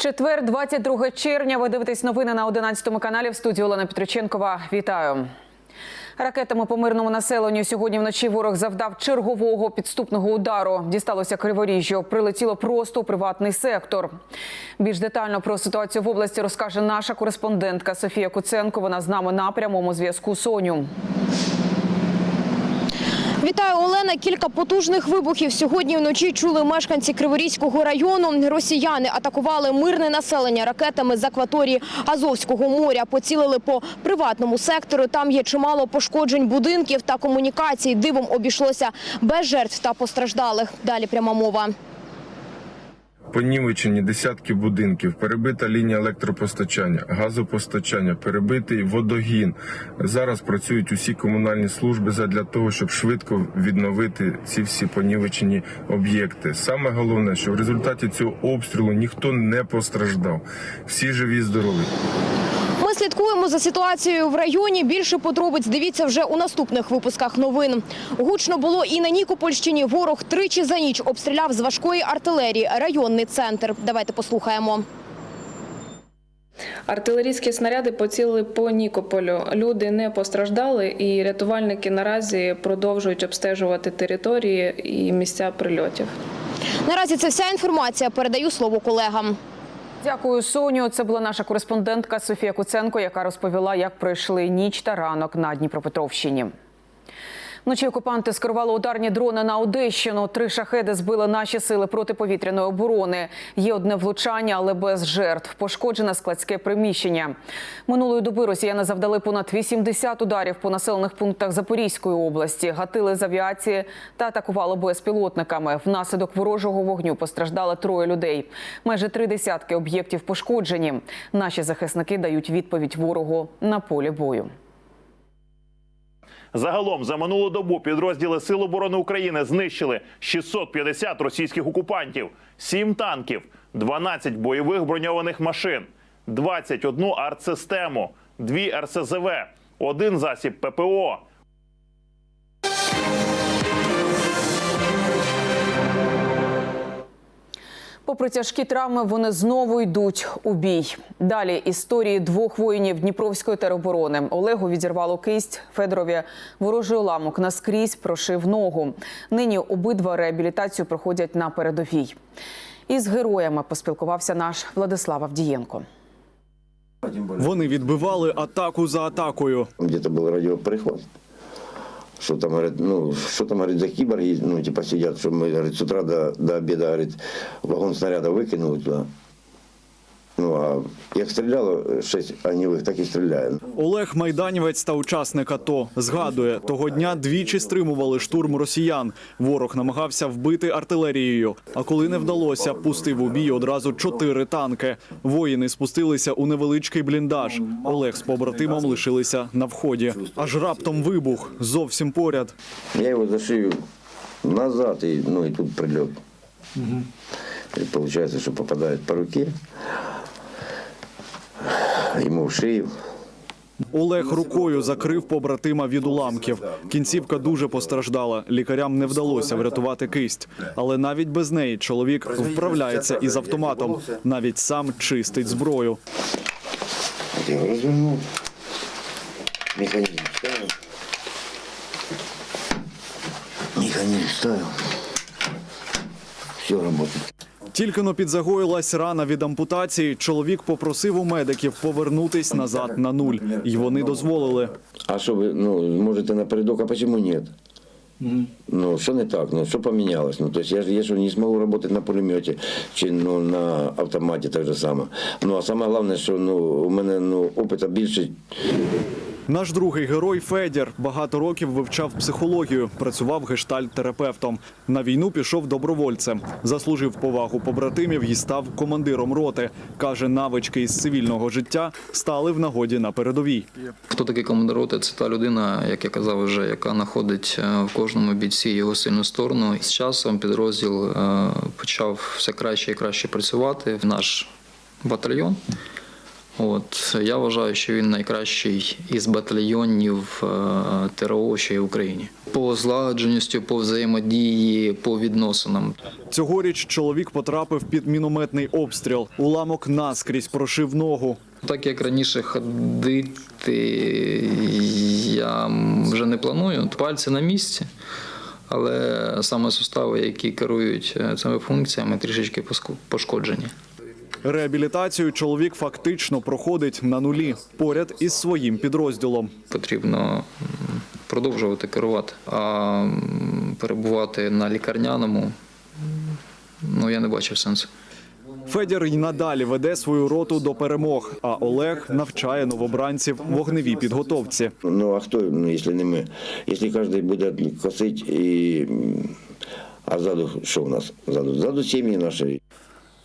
Четвер, 22 червня. Ви дивитесь новини на 11 каналі в студії Олена Петроченкова. Вітаю. Ракетами по мирному населенню сьогодні вночі ворог завдав чергового підступного удару. Дісталося Криворіжжю. Прилетіло просто у приватний сектор. Більш детально про ситуацію в області розкаже наша кореспондентка Софія Куценко. Вона з нами на прямому зв'язку. Соню. Вітаю, Олена. Кілька потужних вибухів сьогодні вночі чули мешканці Криворізького району. Росіяни атакували мирне населення ракетами з акваторії Азовського моря. Поцілили по приватному сектору. Там є чимало пошкоджень будинків та комунікацій. Дивом обійшлося без жертв та постраждалих. Далі пряма мова. Понівечені десятки будинків, перебита лінія електропостачання, газопостачання, перебитий водогін. Зараз працюють усі комунальні служби задля того, щоб швидко відновити ці всі понівечені об'єкти. Саме головне, що в результаті цього обстрілу ніхто не постраждав. Всі живі, здорові. Слідкуємо за ситуацією в районі. Більше подробиць дивіться вже у наступних випусках новин. Гучно було і на Нікопольщині. Ворог тричі за ніч обстріляв з важкої артилерії районний центр. Давайте послухаємо. Артилерійські снаряди поцілили по Нікополю. Люди не постраждали, і рятувальники наразі продовжують обстежувати території і місця прильотів. Наразі це вся інформація. Передаю слово колегам. Дякую, Соню. Це була наша кореспондентка Софія Куценко, яка розповіла, як пройшли ніч та ранок на Дніпропетровщині. Вночі окупанти скерували ударні дрони на Одещину. Три шахеди збили наші сили протиповітряної оборони. Є одне влучання, але без жертв. Пошкоджене складське приміщення. Минулої доби росіяни завдали понад 80 ударів по населених пунктах Запорізької області. Гатили з авіації та атакували безпілотниками. Внаслідок ворожого вогню постраждали троє людей. Майже три десятки об'єктів пошкоджені. Наші захисники дають відповідь ворогу на полі бою. Загалом за минулу добу підрозділи Сил оборони України знищили 650 російських окупантів, 7 танків, 12 бойових броньованих машин, 21 артсистему, 2 РСЗВ, один засіб ППО. Попри тяжкі травми, вони знову йдуть у бій. Далі історії двох воїнів Дніпровської тероборони. Олегу відірвало кисть, Федорові ворожий уламок наскрізь прошив ногу. Нині обидва реабілітацію проходять на передовій. Із героями поспілкувався наш Владислав Авдієнко. Вони відбивали атаку за атакою. где-то был радиоперехват, что там, говорит, ну, что там, говорит, за киборги, ну, типа, сидят, что мы, говорит, с утра до, до обеда, говорит, вагон снаряда выкинули туда. Ну, а як стріляло шесть огневых, так і стріляє. Олег Майданівець та учасник АТО згадує, того дня двічі стримували штурм росіян. Ворог намагався вбити артилерією. А коли не вдалося, пустив у бій одразу чотири танки. Воїни спустилися у невеличкий бліндаж. Олег з побратимом лишилися на вході. Аж раптом вибух зовсім поряд. Я його за шию назад, і, ну, і тут прильот. І получается, що попадає по руке, йому в шию. Олег рукою закрив побратима від уламків. Кінцівка дуже постраждала. Лікарям не вдалося врятувати кисть. Але навіть без неї чоловік вправляється із автоматом. Навіть сам чистить зброю. Розвернув, механізм ставив. Механізм ставив. Все работает. Тільки но підзагоїлась рана від ампутації. Чоловік попросив у медиків повернутись назад на нуль, і вони дозволили. А що ви ну, можете напередок, а чому ні? Ну, що не так? Ну, що помінялось? Ну, то есть я ж я ж не змогу працювати на пулеметі чи ну, на автоматі так же само. Ну, а саме головне, що ну, у мене ну, опиту більше, Наш другий герой Федір багато років вивчав психологію, працював гештальт-терапевтом. На війну пішов добровольцем, заслужив повагу побратимів і став командиром роти. каже, навички із цивільного життя стали в нагоді на передовій. Хто такий командир роти? Це та людина, як я казав вже, яка знаходить е, в кожному бійці його сильну сторону. З часом підрозділ е, почав все краще і краще працювати. Наш батальйон От я вважаю, що він найкращий із батальйонів е, ТРО, що є в Україні. По злагодженістю, по взаємодії, по відносинам. Цьогоріч чоловік потрапив під мінометний обстріл. Уламок наскрізь прошив ногу. Так як раніше ходити я вже не планую. Пальці на місці, але саме сустави, які керують е, цими функціями, трішечки пошкоджені. Реабілітацію чоловік фактично проходить на нулі поряд із своїм підрозділом. Потрібно продовжувати керувати, а перебувати на лікарняному. Ну, я не бачив сенсу. Федір й надалі веде свою роту до перемог. А Олег навчає новобранців вогневій підготовці. Ну а хто, ну, якщо не ми? Якщо кожен буде косити і. А ззаду що в нас? Ззаду, ззаду сім'ї наші.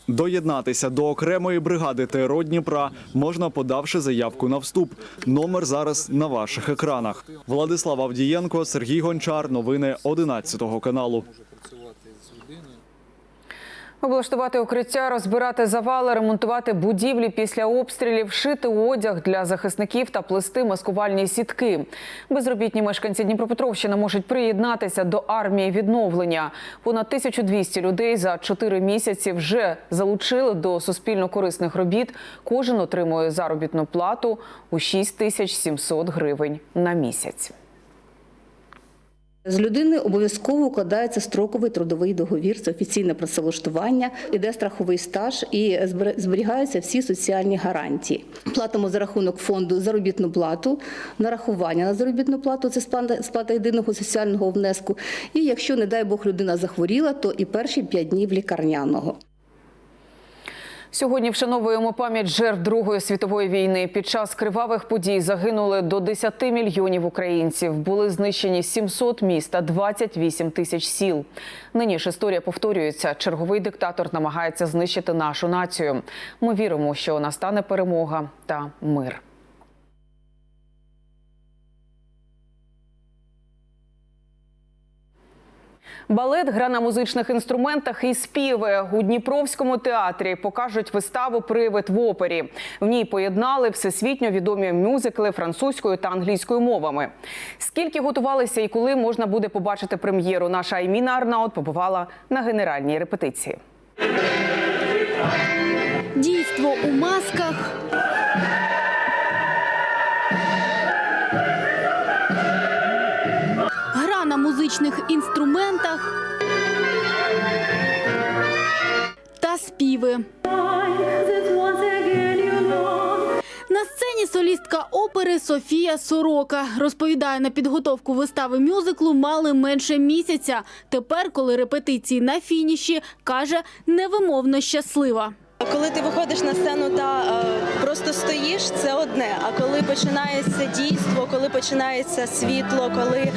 Доєднатися до окремої бригади ТРО Дніпра можна, подавши заявку на вступ. Номер зараз на ваших екранах. Владислав Авдієнко, Сергій Гончар. Новини 11 каналу. Облаштувати укриття, розбирати завали, ремонтувати будівлі після обстрілів, шити одяг для захисників та плести маскувальні сітки. Безробітні мешканці Дніпропетровщини можуть приєднатися до армії відновлення. Понад 1200 людей за 4 місяці вже залучили до суспільно корисних робіт. Кожен отримує заробітну плату у 6700 гривень на місяць. З людини обов'язково укладається строковий трудовий договір, це офіційне працевлаштування, іде страховий стаж і збер- зберігаються всі соціальні гарантії. Платимо за рахунок фонду заробітну плату, нарахування на заробітну плату це сплата- єдиного соціального внеску. І якщо, не дай Бог, людина захворіла, то і перші 5 днів лікарняного. Сьогодні вшановуємо пам'ять жертв Другої світової війни. Під час кривавих подій загинули до 10 мільйонів українців. Були знищені 700 міст та 28 тисяч сіл. Нині ж історія повторюється. Черговий диктатор намагається знищити нашу націю. Ми віримо, що настане перемога та мир. Балет, гра на музичних інструментах і співи у Дніпровському театрі покажуть виставу Привид в опері. В ній поєднали всесвітньо відомі мюзикли французькою та англійською мовами. Скільки готувалися і коли можна буде побачити прем'єру, наша Айміна Арнаут побувала на генеральній репетиції. Дійство у масках. Музичних інструментах. Та співи. На сцені солістка опери Софія Сорока розповідає, на підготовку вистави мюзиклу мали менше місяця. Тепер, коли репетиції на фініші, каже, невимовно щаслива. Коли ти виходиш на сцену та е, просто стоїш, це одне. А коли починається дійство, коли починається світло, коли е,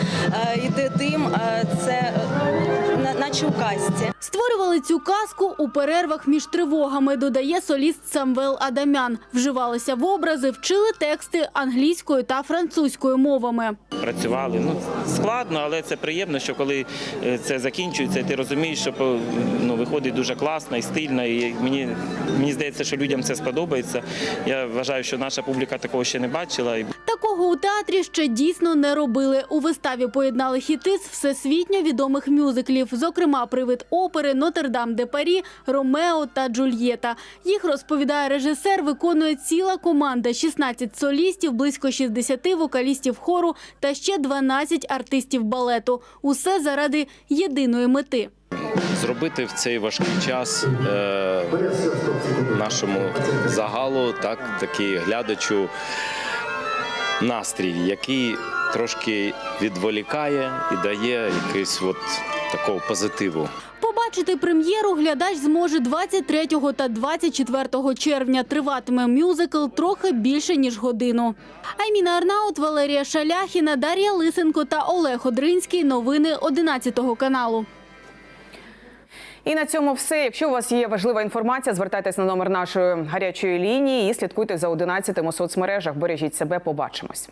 йде дим, е, це е, на- наче у казці. Створювали цю казку у перервах між тривогами, додає соліст Самвел Адамян. Вживалися в образи, вчили тексти англійською та французькою мовами. працювали. Ну складно, але це приємно, що коли це закінчується, ти розумієш, що ну, виходить дуже класно і стильно. І мені, мені здається, що людям це сподобається. Я вважаю, що наша публіка такого ще не бачила. Такого у театрі ще дійсно не робили. У виставі поєднали хіти з всесвітньо відомих мюзиклів, зокрема привид опери Нотр-Дам де Парі, Ромео та Джульєта. Їх розповідає режисер, виконує ціла команда: 16 солістів, близько 60 вокалістів хору та ще 12 артистів балету. Усе заради єдиної мети. Зробити в цей важкий час е, нашому загалу, так такий глядачу настрій, який трошки відволікає і дає якийсь от такого позитиву. Побачити прем'єру глядач зможе 23 та 24 червня. Триватиме мюзикл трохи більше ніж годину. Айміна Арнаут, Валерія Шаляхіна, Дар'я Лисенко та Олег Одринський. Новини 11 каналу. І на цьому все. Якщо у вас є важлива інформація, звертайтесь на номер нашої гарячої лінії і слідкуйте за 11 у соцмережах. Бережіть себе, побачимось.